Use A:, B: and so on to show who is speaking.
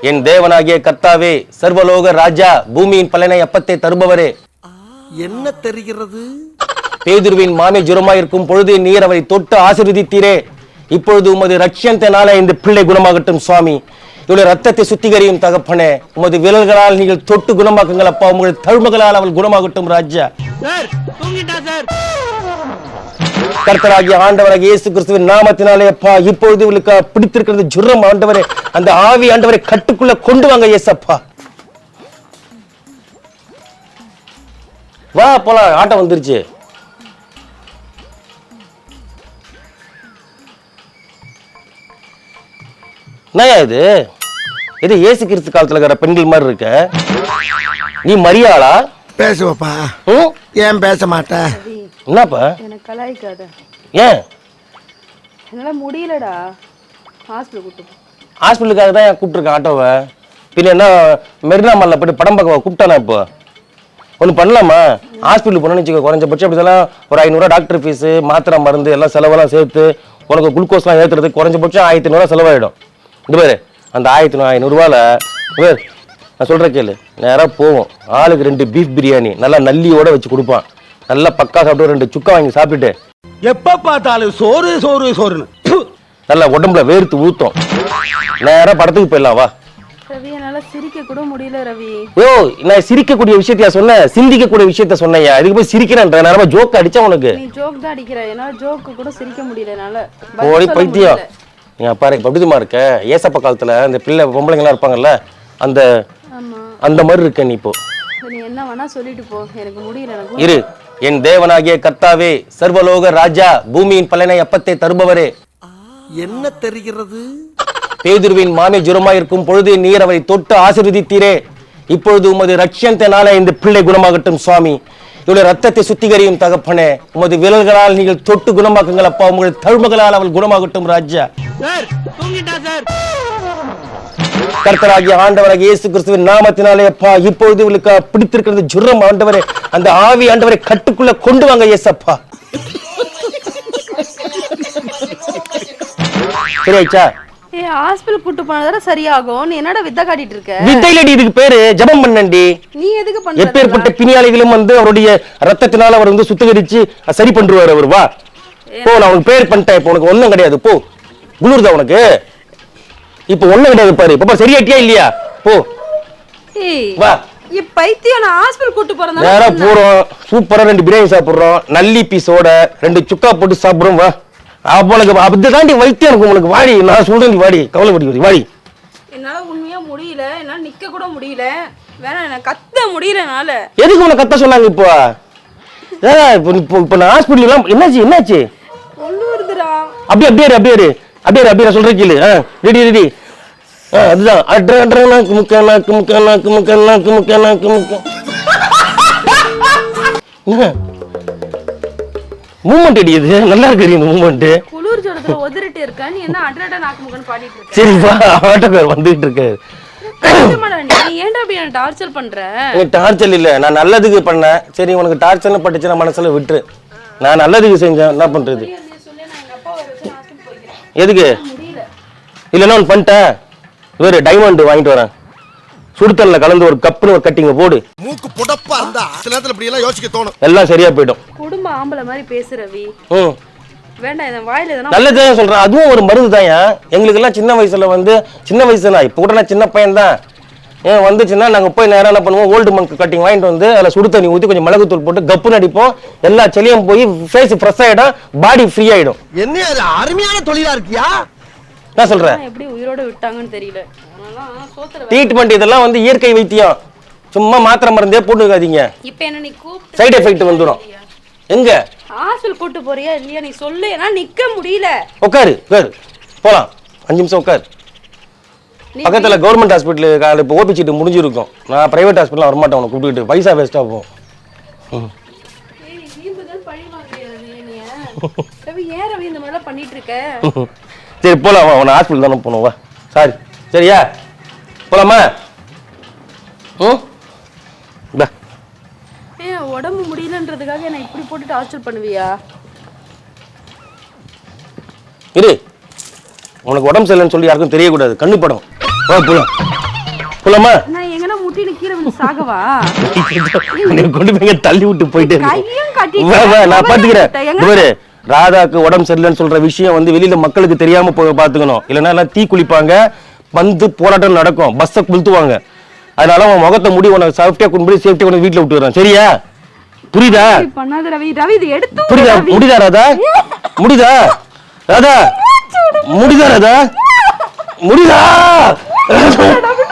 A: என் தேவனாகிய கர்த்தாவே சர்வலோக ராஜா பூமியின் பலனை அப்பத்தை தருபவரே.
B: என்ன தெரிகிறது?
A: பேதுருவின் மாமை ஜுரமாயிருக்கும் பொழுது நீர் அவரை தொட்டு ஆசீர்வதித்தீரே. இப்பொழுது உமது ரட்சியத்தினால இந்த பிள்ளை குணமாகட்டும் சுவாமி. இவளுடைய ரத்தத்தை சுத்திகரியும் தகப்பனே உமது விரல்களால் நீங்கள் தொட்டு குணமாக்குங்கள் அப்பா. உங்கள் தழும்புகளால் அவள் குணமாகட்டும் ராஜா.
B: சார் தூங்கிட்டா சார்.
A: கர்த்தராகிய ஆண்டவராகிய இயேசு கிறிஸ்துவின் நாமத்தினாலே அப்பா இப்பொழுது இவளுக்கு பிடித்திருக்கிறது ஜுரம் ஆண்டவரே. அந்த ஆவி ஆண்டவரை கட்டுக்குள்ள கொண்டு வாங்க இயேசப்பா. வா போலாம் ஆட்டம் வந்துருச்சு. என்னய்யா இது? இது இயேசு கிறிஸ்து காலத்துல இருக்கிற பெண்கள் மாதிரி இருக்க. நீ மரியாளா?
B: பேசுவப்பா? ஏன் பேச மாட்டேன்
A: என்னப்பா?
C: கலாய்க்காத.
A: ஏன்?
C: என்னால முடியலடா. ஹாஸ்பிட்டல் போ.
A: ஹாஸ்பிட்டலுக்காக தான் கூப்பிட்டுருக்கேன் ஆட்டோவை? பின்ன என்ன மெரினா மாலில் போயிட்டு படம் பார்க்க கூப்பிட்டானா இப்போ? ஒன்று பண்ணலாமா? ஹாஸ்பிட்டல் போனோம்னு வச்சுக்கோ குறைஞ்சபட்சம் அப்படிதான் ஒரு ஐநூறுரூவா டாக்டர் ஃபீஸு மாத்திரை மருந்து எல்லாம் செலவெல்லாம் சேர்த்து உனக்கு குளுக்கோஸ்லாம் ஏற்றுறது குறைஞ்சபட்சம் ஆயிரத்தி ஐநூறுவா செலவாயிடும். இது பேர் அந்த ஆயிரத்தி ஐநூறுரூவாவில் பேர் நான் சொல்கிற கேளு. நேராக போவோம். ஆளுக்கு ரெண்டு பீஃப் பிரியாணி நல்லா நல்லியோட வச்சு கொடுப்பான். நல்லா பக்கா சாப்பிட்டு ரெண்டு சுக்கா வாங்கி சாப்பிட்டுட்டு.
B: எப்ப பார்த்தாலும் சோறு சோறு சோறுன்னு.
A: நல்லா உடம்புல வேர்த்து ஊத்தும். நேரா படத்துக்கு போயிடலாம் வா.
C: ரவி என்னால சிரிக்க கூட முடியல ரவி.
A: யோ நான் சிரிக்கக்கூடிய விஷயத்தையா சொன்னேன்? சிந்திக்கக்கூடிய விஷயத்த சொன்னையா இதுக்கு போய் சிரிக்கிறேன்ற நேரமா ஜோக் அடிச்சா உனக்கு.
C: நீ ஜோக் தான் அடிக்கிற. என்னால ஜோக்கு கூட சிரிக்க முடியல என்னால.
A: ஓடி பைத்தியம். நீ பாரு எப்படிமா இருக்க? ஏசப்ப காலத்துல இந்த பிள்ளை பொம்பளைங்கலாம் இருப்பாங்கல்ல அந்த
C: ஆமா.
A: அந்த மாதிரி இருக்க நீ இப்போ.
C: நீ என்ன வேணா சொல்லிட்டு போ. எனக்கு முடியல எனக்கு
A: இரு. என் தேவனாகிய கர்த்தாவே சர்வலோக ராஜா பூமியின் பலனை அப்பத்தை தருபவரே.
B: என்ன தெரிகிறது?
A: பேதுருவின் மாமை ஜுரமாயிருக்கும் பொழுது நீர் அவரை தொட்டு ஆசீர்வதித்தீரே. இப்பொழுது உமது ரட்சியத்தினால இந்த பிள்ளை குணமாகட்டும் சுவாமி. இவளுடைய ரத்தத்தை சுத்திகரியும் தகப்பனே உமது விரல்களால் நீங்கள் தொட்டு குணமாக்குங்கள் அப்பா. உங்கள் தழும்புகளால் அவள் குணமாகட்டும் ராஜா.
B: சார் தூங்கிட்டா சார்.
A: கர்த்தராகிய ஆண்டவராகிய இயேசு கிறிஸ்துவின் நாமத்தினாலே அப்பா இப்பொழுது இவளுக்கு பிடித்திருக்கிறது ஜுரம் ஆண்டவரே. அந்த ஆவி ஆண்டவரை கட்டுக்குள்ள கொண்டு வாங்க இயேசப்பா. சரியாச்சா
C: ஏ ஹாஸ்பிட்டல் கூட்டு போனதால சரியாகும். நீ என்னடா வித்த காட்டிட்டு இருக்க?
A: வித்தையிலடி இதுக்கு பேரு? ஜெபம் பண்ணண்டி
C: நீ எதுக்கு பண்ற
A: எப்பேற்பட்ட பிணியாளிகளும் வந்து அவருடைய ரத்தத்தினால அவர் வந்து சுத்திகரிச்சு சரி பண்றாரு அவர். வா. போ நான் உனக்கு பேர் பண்ணிட்டேன். இப்போ உனக்கு ஒண்ணும் கிடையாது. போ. குளிர்தா உனக்கு? இப்போ ஒண்ணும் கிடையாது பாரு. இப்ப சரியாட்டியா இல்லையா? போ. வா.
C: பைத்தியம் நான் ஹாஸ்பிட்டல் கூட்டு போறேன்
A: நேரா போறோம். சூப்பரா ரெண்டு பிரியாணி சாப்பிடுறோம். நல்லி பீஸோட ரெண்டு சுக்கா போட்டு சாப்பிடுறோம். வா. அப்போ உனக்கு அப்படி தாண்டி வைத்தியம் இருக்கும் உனக்கு. வாடி நான் சொல்றேன் வாடி. கவலைப்படி வாடி.
C: என்னால உண்மையா முடியல. என்னால நிக்க கூட முடியல. வேணா எனக்கு கத்த முடியல என்னால.
A: எதுக்கு உனக்கு கத்த சொன்னாங்க இப்போ? ஏன் இப்போ இப்போ நான் ஹாஸ்பிட்டல் என்னாச்சு என்னாச்சு?
C: ஒண்ணு வருதுடா.
A: அப்படியே அப்படியே அப்படியே. அப்படியே அப்படியே நான் சொல்றேன் கேளு. ஆ ரெடி ரெடி. ஆ அதுதான். அட்ர அட்ர நாக்கு முக்க நாக்கு முக்க நாக்கு முக்க நாக்கு முக்க நாக்கு முக்க மூமெண்ட் அடிக்குது நல்லா இருக்கு இந்த மூமெண்ட்
C: குளிர் ஜோரத்துல உதறிட்டு இருக்க நீ என்ன அட்ரட நாக்கு முகன்னு பாடிட்டு இருக்க?
A: சரி வா. ஆட்டோக்கார் வந்துட்டு இருக்காரு.
C: டார்ச்சர்
A: இல்ல நான் நல்லதுக்கு பண்ணேன். சரி உனக்கு டார்ச்சர்னு பட்டுச்சுன்னா மனசுல விட்டுரு. நான் நல்லதுக்கு செஞ்சேன். என்ன பண்றது? எதுக்கு? இல்லைன்னா ஒன்று பண்ணிட்டேன். இவர் டைமண்ட் வாங்கிட்டு வரேன். சுடுத்தல்ல கலந்து ஒரு கப்புன்னு ஒரு கட்டிங்க போடு.
B: மூக்கு புடப்பா இருந்தா சில நேரத்துல இப்படி எல்லாம் யோசிக்க தோணும்.
A: எல்லாம் சரியா போயிடும்.
C: குடும்ப ஆம்பளை மாதிரி பேசு ரவி
A: ம்.
C: வேண்டாம் இதன் வாயில எதனா
A: நல்லதுதான் சொல்றேன். அதுவும் ஒரு மருந்து தான் எங்களுக்கெல்லாம் சின்ன வயசுல வந்து சின்ன வயசு தான் இப்போ கூட நான் சின்ன பையன் தான் ஏன் வந்துச்சுன்னா நாங்கள் போய் நேரம் என்ன பண்ணுவோம் ஓல்டு மங்க் கட்டிங் வாங்கிட்டு வந்து அதில் சுடு தண்ணி ஊற்றி கொஞ்சம் மிளகுத்தூள் போட்டு கப்புன்னு அடிப்போம். எல்லா செளியும் போய் ஃபேஸ் ஃப்ரெஷ் ஆகிடும் பாடி ஃப்ரீ ஆகிடும்
B: என்ன அது அருமையான தொழிலா இருக்கியா?
A: என்ன சொல்கிறேன்
C: எப்படி உயிரோட விட்டாங்கன்னு தெரியல.
A: ட்ரீட்மெண்ட் இதெல்லாம் வந்து இயற்கை வைத்தியம். சும்மா மாத்திரை மருந்தே போட்டுக்காதீங்க
C: இப்ப என்ன நீ கூப்பிட்டு
A: சைடு எஃபெக்ட் வந்துடும் எங்க?
C: ஹாஸ்பிட்டல் கூட்டு போறியா இல்லையா? நீ சொல்லு என்னால நிக்க முடியல.
A: உட்காரு உட்காரு போகலாம் அஞ்சு நிமிஷம் உட்காரு பக்கத்தில் கவர்மெண்ட் ஹாஸ்பிட்டல் இப்போ ஓபி சீட்டு முடிஞ்சிருக்கும். நான் ப்ரைவேட் ஹாஸ்பிட்டல் வரமாட்டேன் உனக்கு கூப்பிட்டுட்டு பைசா வேஸ்ட்டாக போகும். சரி போகலாம் வா உன்னை ஹாஸ்பிட்டல் தானே போகணும் வா. சாரி. சரியா? போகலாமா ம்?
C: உடம்பு முடியலன்றதுக்காக என்ன இப்படி போட்டு டார்ச்சர் பண்ணுவியா?
A: இரு. உனக்கு உடம்பு சரியில்லைன்னு சொல்லி யாருக்கும் தெரியக்கூடாது. கண்ணு படம். வா போலாம் போலாமா
C: நான் எங்கன்னா முட்டின்னு கீழே வந்து சாகவா?
A: நீ கொண்டு போய் தள்ளி விட்டு போயிட்டே.
C: கையும் கட்டிட்டு?
A: வா, வா, நான் பாத்துக்கிறேன் பாரு ராதாக்கு உடம்பு சரியில்லைன்னு சொல்ற விஷயம் வந்து வெளியில மக்களுக்கு தெரியாம போய் பாத்துக்கணும் இல்லைன்னா எல்லாம் தீ குளிப்பாங்க வந்து போராட்டம் நடக்கும் பஸ்ஸை குளுத்துவாங்க அதனால உன் முகத்தை முடி உனக்கு சேஃப்டியா கொண்டு போய் சேஃப்டியா கொண்டு வீட்டுல விட்டு வரேன் சரியா? புரியுதா?
C: இப்படி பண்ணாத ரவி. ரவி இது எடுத்து விடு
A: புரியுதா. முடிதா ராதா? முடிதா? ராதா? முடிதா ராதா? முடிதா
C: ரவி,